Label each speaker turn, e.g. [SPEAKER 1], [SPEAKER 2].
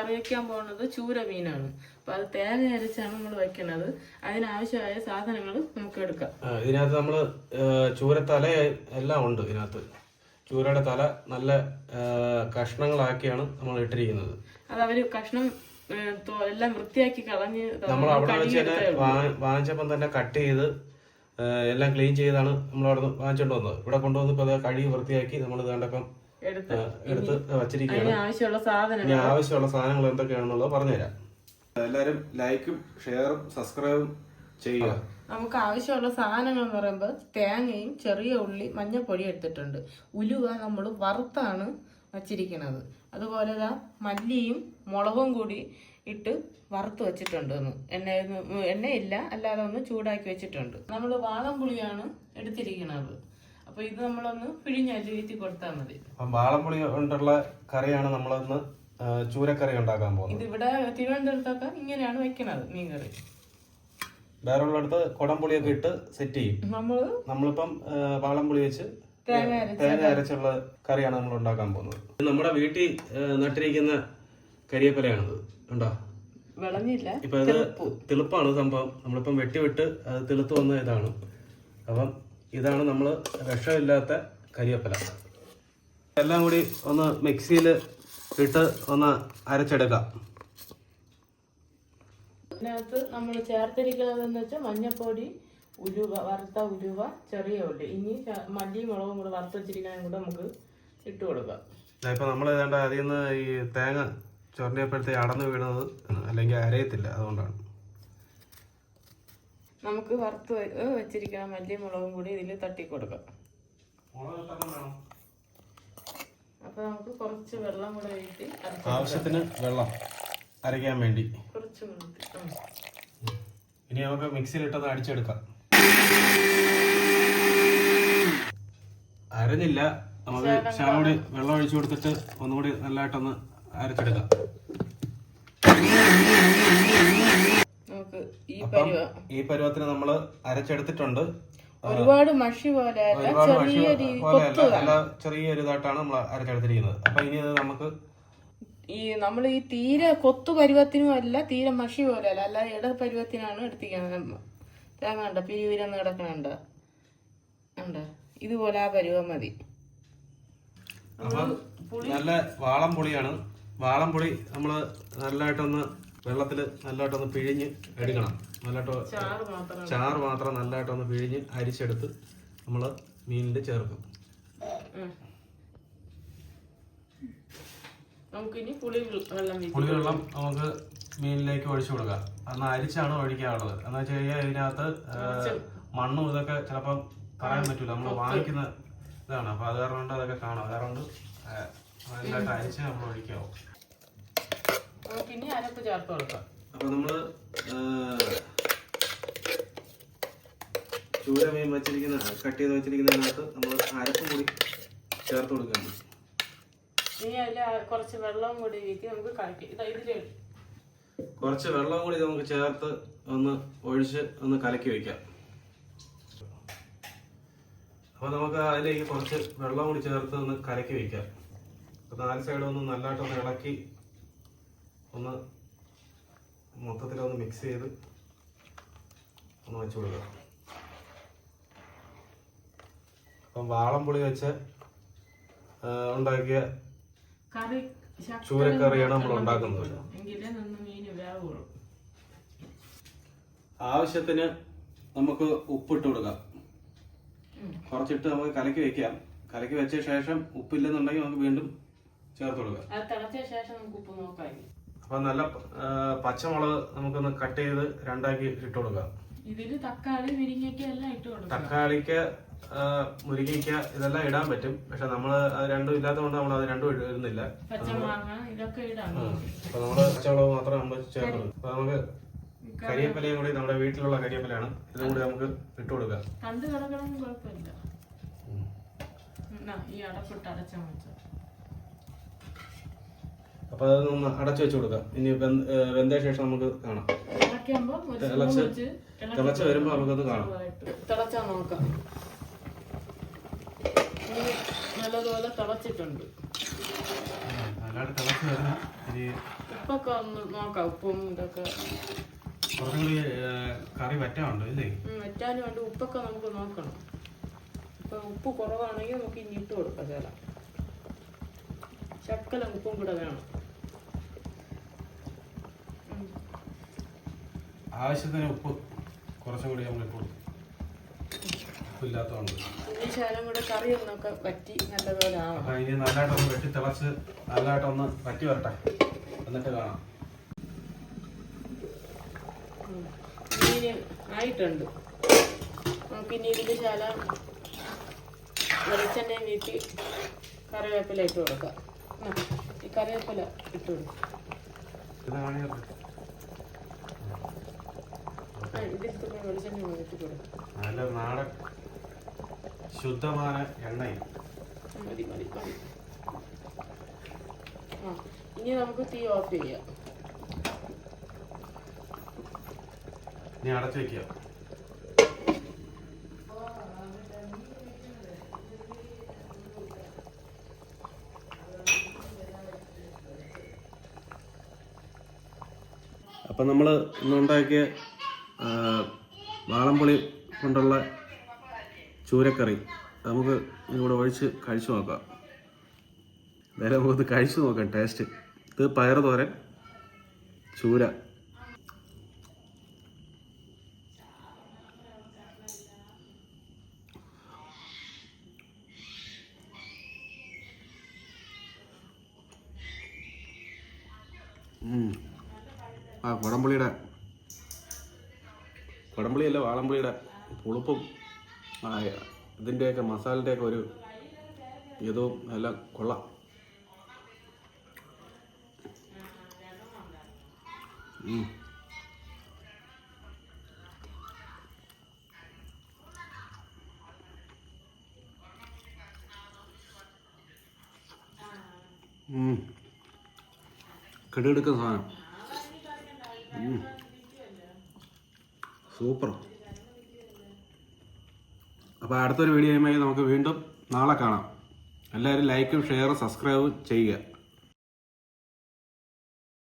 [SPEAKER 1] കറി വെക്കാൻ പോകുന്നത് ചൂര മീനാണ്. അപ്പൊ അത് തേങ്ങ അരച്ചാണ് നമ്മൾ വെക്കുന്നത് അതിനാവശ്യമായ സാധനങ്ങൾ നമുക്ക് എടുക്കാം.
[SPEAKER 2] ഇതിനകത്ത് നമ്മൾ ചൂര തല എല്ലാം ഉണ്ട് ഇതിനകത്ത്. ചൂരയുടെ തല നല്ല കഷ്ണങ്ങളാക്കിയാണ് നമ്മൾ ഇട്ടിരിക്കുന്നത്.
[SPEAKER 1] അത് അവർ കഷ്ണം എല്ലാം വൃത്തിയാക്കി കളഞ്ഞ്
[SPEAKER 2] നമ്മൾ അവിടെ വെച്ച് തന്നെ വാങ്ങിച്ചപ്പം തന്നെ കട്ട് ചെയ്ത് എല്ലാം ക്ലീൻ ചെയ്താണ് നമ്മൾ അവിടെ നിന്ന് വാങ്ങിച്ചോണ്ട് വന്നത്. ഇവിടെ കൊണ്ടുവന്നപ്പോൾ അത് കഴുകി വൃത്തിയാക്കി നമ്മൾ ഇതാണ്ടപ്പം
[SPEAKER 1] എടുത്ത്
[SPEAKER 2] എടുത്ത് വച്ചിരിക്കുകയാണ്.
[SPEAKER 1] ആവശ്യമുള്ള സാധനം
[SPEAKER 2] ആവശ്യമുള്ള സാധനങ്ങൾ എന്തൊക്കെയാണെന്നുള്ളത് പറഞ്ഞുതരാം. എല്ലാവരും ലൈക്കും ഷെയറും സബ്സ്ക്രൈബും ചെയ്യുക.
[SPEAKER 1] നമുക്ക് ആവശ്യമുള്ള സാധനങ്ങൾ എന്ന് പറയുമ്പോൾ തേങ്ങയും ചെറിയ ഉള്ളി മഞ്ഞപ്പൊടി എടുത്തിട്ടുണ്ട്. ഉലുവ നമ്മൾ വറുത്താണ് വച്ചിരിക്കുന്നത്. അതുപോലെ ദാ മല്ലിയും മുളകും കൂടി ഇട്ട് വറുത്ത് വെച്ചിട്ടുണ്ട് ഒന്ന്. എണ്ണ എണ്ണയില്ല അല്ലാതെ ഒന്ന് ചൂടാക്കി വെച്ചിട്ടുണ്ട്. നമ്മൾ വാളംപുളിയാണ് എടുത്തിരിക്കുന്നത്. അപ്പൊ ഇത് നമ്മളൊന്ന് പിഴിഞ്ഞ് വീത്തി കൊടുത്താൽ മതി.
[SPEAKER 2] അപ്പം വാളംപുളി കൊണ്ടുള്ള കറിയാണ് നമ്മളൊന്ന് ചൂരക്കറി ഉണ്ടാക്കാൻ പോകുന്നത്.
[SPEAKER 1] ഇതിവിടെ തിരുവനന്തപുരത്തൊക്കെ ഇങ്ങനെയാണ് വെക്കണത് മീൻകറി.
[SPEAKER 2] വേറെയുള്ളടത്ത് കുടംപുളിയൊക്കെ ഇട്ട് സെറ്റ് ചെയ്യും.
[SPEAKER 1] നമ്മൾ
[SPEAKER 2] നമ്മളിപ്പം വാളംപുളി വെച്ച്
[SPEAKER 1] തേങ്ങ
[SPEAKER 2] അരച്ചുള്ള കറിയാണ് നമ്മൾ ഉണ്ടാക്കാൻ പോകുന്നത്. നമ്മുടെ വീട്ടിൽ നട്ടിരിക്കുന്ന കരിയപ്പലയാണിത്. ഉണ്ടോ?
[SPEAKER 1] വിളഞ്ഞില്ല.
[SPEAKER 2] ഇപ്പൊ ഇത് തിളുപ്പാണ് സംഭവം. നമ്മളിപ്പം വെട്ടിവിട്ട് അത് തെളുത്ത് വന്ന ഇതാണ്. അപ്പം ഇതാണ് നമ്മൾ വിഷമില്ലാത്ത കരിവേപ്പില എല്ലാം കൂടി ഒന്ന് മിക്സിയിൽ ഇട്ട് ഒന്ന് അരച്ചെടുക്കാം.
[SPEAKER 1] ഇതിനകത്ത് നമ്മൾ ചേർത്തിരിക്കുന്നതെന്ന് വെച്ചാൽ മഞ്ഞപ്പൊടി ഉലുവ വറുത്ത ഉലുവ ചെറിയ ഉള്ളി. ഇനി മല്ലിയും മുളകും കൂടെ വറുത്ത് വെച്ചിരിക്കാനും കൂടെ നമുക്ക് ഇട്ട് കൊടുക്കാം.
[SPEAKER 2] ഇപ്പം നമ്മൾ ഏതാണ്ട് അതിൽ നിന്ന് ഈ തേങ്ങ ചൊരണ്ടിയപ്പോഴത്തേക്ക് അടന്ന് വീണത് അല്ലെങ്കിൽ അരയത്തില്ല അതുകൊണ്ടാണ്.
[SPEAKER 1] നമുക്ക് വറുത്ത് വെച്ചിരിക്കുന്ന മല്ലിയും മുളകും കൂടി ഇതിൽ തട്ടി കൊടുക്കാം അപ്പൊ നമുക്ക് കുറച്ച് വെള്ളം കൂടെ വീട്ടി
[SPEAKER 2] ആവശ്യത്തിന് വെള്ളം അരയ്ക്കാൻ വേണ്ടി.
[SPEAKER 1] കുറച്ച്
[SPEAKER 2] ഇനി നമുക്ക് മിക്സിയിലിട്ടത് അടിച്ചെടുക്കാം. അരഞ്ഞില്ല. നമുക്ക് ശാമൂടി വെള്ളം ഒഴിച്ചു കൊടുത്തിട്ട് ഒന്നുകൂടി നല്ലതായിട്ടൊന്ന് അരച്ചെടുക്കാം.
[SPEAKER 1] നമുക്ക് ഈ പരുവ.
[SPEAKER 2] ഈ പരുവത്തിന് നമ്മൾ അരച്ചെടുത്തിട്ടുണ്ട്.
[SPEAKER 1] ഒരുപാട് മഷി പോലെ അല്ല
[SPEAKER 2] ചെറിയൊരു ഇതായിട്ടാണ് നമ്മൾ അരച്ചെടുത്തിരിക്കുന്നത്. അപ്പൊ ഇനി അത് നമുക്ക്
[SPEAKER 1] ഈ നമ്മൾ ഈ തീരെ കൊത്തു പരുവത്തിനും അല്ല തീരെ മഷി പോലെ അല്ല അല്ലാതെ ഇട പരുവത്തിനാണ് എടുത്തിരിക്കുന്നത്. തേങ്ങ കണ്ട പിരിവിരന്ന് കിടക്കണുണ്ട്. ഉണ്ട് ഇതുപോലെ ആ പരുവം മതി.
[SPEAKER 2] നല്ല വാളം പുളിയാണ് വാളം പുളി നമ്മൾ നല്ലതായിട്ടൊന്ന് വെള്ളത്തിൽ നല്ലതായിട്ടൊന്ന് പിഴിഞ്ഞ് എടുക്കണം. നല്ലതായിട്ട്
[SPEAKER 1] ചാറ് മാത്രം.
[SPEAKER 2] നല്ലതായിട്ടൊന്ന് പിഴിഞ്ഞ് അരിച്ചെടുത്ത് നമ്മൾ മീനിൽ ചേർക്കും.
[SPEAKER 1] നമുക്കിനി പുളി വെള്ളം
[SPEAKER 2] പുളിവെള്ളം നമുക്ക് മീനിലേക്ക് ഒഴിച്ചു കൊടുക്കാം. അന്ന് അരിച്ചാണ് ഒഴിക്കാനുള്ളത് എന്ന് വെച്ച് കഴിഞ്ഞാൽ ഇതിനകത്ത് മണ്ണും ഇതൊക്കെ ചിലപ്പം പറയാൻ പറ്റൂല. നമ്മൾ വാങ്ങിക്കുന്ന ഇതാണ്. അപ്പൊ അത് കാരണം അതൊക്കെ കാണാം. അത് കാരണം കൊണ്ട് ആ, നല്ലതായിട്ട് അരിച്ച് നമ്മൾ ഒഴിക്കാവും.
[SPEAKER 1] നമുക്കിനി അരപ്പ് ചേർത്ത് കൊടുക്കാം.
[SPEAKER 2] അപ്പൊ നമ്മൾ ചൂര മീൻ വെച്ചിരിക്കുന്ന കട്ട് ചെയ്ത് വെച്ചിരിക്കുന്നതിനകത്ത് നമ്മൾ അരപ്പും കൂടി ചേർത്ത് കൊടുക്കുകയാണ്
[SPEAKER 1] ഇനി അതിൽ കുറച്ച് വെള്ളം കൂടി വീട്ടി നമുക്ക് കളിക്കാം ഇതാ
[SPEAKER 2] കുറച്ച് വെള്ളം കൂടി നമുക്ക് ചേർത്ത് ഒന്ന് ഒഴിച്ച് ഒന്ന് കലക്കി വെക്കാം. അപ്പൊ നമുക്ക് അതിലേക്ക് കുറച്ച് വെള്ളം കൂടി ചേർത്ത് ഒന്ന് കലക്കി വെക്കാം. അപ്പൊ നാല് സൈഡും ഒന്ന് നല്ലതായിട്ടൊന്ന് ഇളക്കി ഒന്ന് മൊത്തത്തിൽ ഒന്ന് മിക്സ് ചെയ്ത് ഒന്ന് വെച്ച് കൊടുക്കുക. അപ്പം വാളംപുളി വെച്ച് ഉണ്ടാക്കിയ ചൂരക്കറിയാണ് നമ്മൾ ഉണ്ടാക്കുന്നത്. ആവശ്യത്തിന് നമുക്ക് ഉപ്പിട്ട് കൊടുക്കാം. കുറച്ചിട്ട് നമുക്ക് കലക്കി വെക്കാം. കലക്കി വെച്ച ശേഷം ഉപ്പില്ലെന്നുണ്ടെങ്കിൽ നമുക്ക് വീണ്ടും ചേർത്ത് കൊടുക്കാം.
[SPEAKER 1] ശേഷം നമുക്ക് ഉപ്പ് നോക്കാം.
[SPEAKER 2] അപ്പൊ നല്ല പച്ചമുളക് നമുക്കൊന്ന് കട്ട് ചെയ്ത് രണ്ടാക്കി ഇട്ട് കൊടുക്കാം.
[SPEAKER 1] ഇതിൽ തക്കാളി വിരിഞ്ഞൊക്കെ എല്ലാം ഇട്ട് കൊടുക്കാം.
[SPEAKER 2] തക്കാളിക്ക് മുരിങ്ങയ്ക്ക ഇതെല്ലാം ഇടാൻ പറ്റും. പക്ഷെ നമ്മൾ അത് രണ്ടും ഇല്ലാത്തതുകൊണ്ട് നമ്മൾ അത് രണ്ടും ഇടുന്നില്ല. അപ്പൊ നമ്മൾ പച്ചമുളക് മാത്രം നമ്മൾ ചേർത്ത് അപ്പൊ നമുക്ക് കരിയപ്പലയും കൂടി നമ്മുടെ വീട്ടിലുള്ള കരിയപ്പലയാണ്. ഇതും കൂടി നമുക്ക് ഇട്ട് കൊടുക്കാം.
[SPEAKER 1] കണ്ടു കുഴപ്പമില്ല. ഈ അടപ്പിട്ട് അടച്ചാൽ മതി
[SPEAKER 2] അപ്പൊ അതൊന്ന് അടച്ചു വെച്ച് കൊടുക്കാം. ഇനി വെന്ത ശേഷം നമുക്ക് കാണാം. തിളച്ച് വരുമ്പോ നമുക്കത് കാണാം.
[SPEAKER 1] ചെറുതായിട്ട്. തിളച്ചാ നോക്കാം. ഇനി നല്ലതുപോലെ തിളച്ചിട്ടുണ്ട്.
[SPEAKER 2] നല്ലതായിട്ട് തിളച്ച് വരുന്നു. ഇനി
[SPEAKER 1] ഉപ്പ് ഉപ്പൊക്കെ ഒന്ന് നോക്കാം ഉപ്പും ഇതൊക്കെ.
[SPEAKER 2] കുറച്ചും കൂടി ആ, കറി വറ്റാനുണ്ട് ഇല്ലേ?
[SPEAKER 1] ഉപ്പൊക്കെ നമുക്ക് നോക്കണം. ഇപ്പൊ ഉപ്പ് കുറവാണെങ്കിൽ നമുക്ക് ഇനി ഇട്ട് കൊടുക്കാം ചേട്ടാ ശക്കല ഉപ്പും കൂടെ വേണം.
[SPEAKER 2] ആവശ്യത്തിന് ഉപ്പ് കുറച്ചും കൂടി നമ്മൾ ഇട്ടു. ഉപ്പില്ലാത്തതുകൊണ്ട്.
[SPEAKER 1] ശകലം കൂടെ കറി ഒന്നൊക്കെ വറ്റി നല്ലതുപോലെ ആവണം.
[SPEAKER 2] അപ്പൊ ഇനി നല്ലതായിട്ടൊന്ന് വെട്ടി തിളച്ച് നല്ലതായിട്ടൊന്ന് വറ്റി വരട്ടെ. എന്നിട്ട് കാണാം.
[SPEAKER 1] മീന് ആയിട്ടുണ്ട്. നമുക്ക് ഇനി ഇതിന്റെ ശാല വെളിച്ചെണ്ണയും വീട്ടി കറിവേപ്പില ഇട്ട് കൊടുക്കാം. ഈ കറിവേപ്പില ഇട്ട് കൊടുക്കാം
[SPEAKER 2] ഇത് കാണിയത്
[SPEAKER 1] ആ, ഇതിൽ തന്നെ വെളിച്ചെണ്ണ വീട്ടി കൊടുക്കാം
[SPEAKER 2] നല്ല നാടൻ ശുദ്ധമായ എണ്ണയും.
[SPEAKER 1] മതി മതി ഇനി നമുക്ക് തീ ഓഫ് ചെയ്യാം.
[SPEAKER 2] ഇനി അടച്ചു വെക്കുക അപ്പം നമ്മൾ ഇന്നുണ്ടാക്കിയ വാളംപുളി കൊണ്ടുള്ള ചൂരക്കറി നമുക്ക് ഇവിടെ ഒഴിച്ച് കഴിച്ചു നോക്കാം. നേരെ നമുക്ക് കഴിച്ചു നോക്കാം ടേസ്റ്റ് ഇത് പയറ് തോരൻ ചൂര. ആ കുടംപുളിയുടെ കുടംപുളിയല്ല വാളംപുളിയുടെ പുളിപ്പും ഇതിന്റെയൊക്കെ മസാലന്റെയൊക്കെ ഒരു ഇതും എല്ലാം കൊള്ളാം. കെടുക്കുന്ന സാധനം. സൂപ്പർ. അപ്പോൾ അടുത്തൊരു വീഡിയോയുമായി നമുക്ക് വീണ്ടും നാളെ കാണാം. എല്ലാവരും ലൈക്കും ഷെയറും സബ്സ്ക്രൈബും ചെയ്യുക.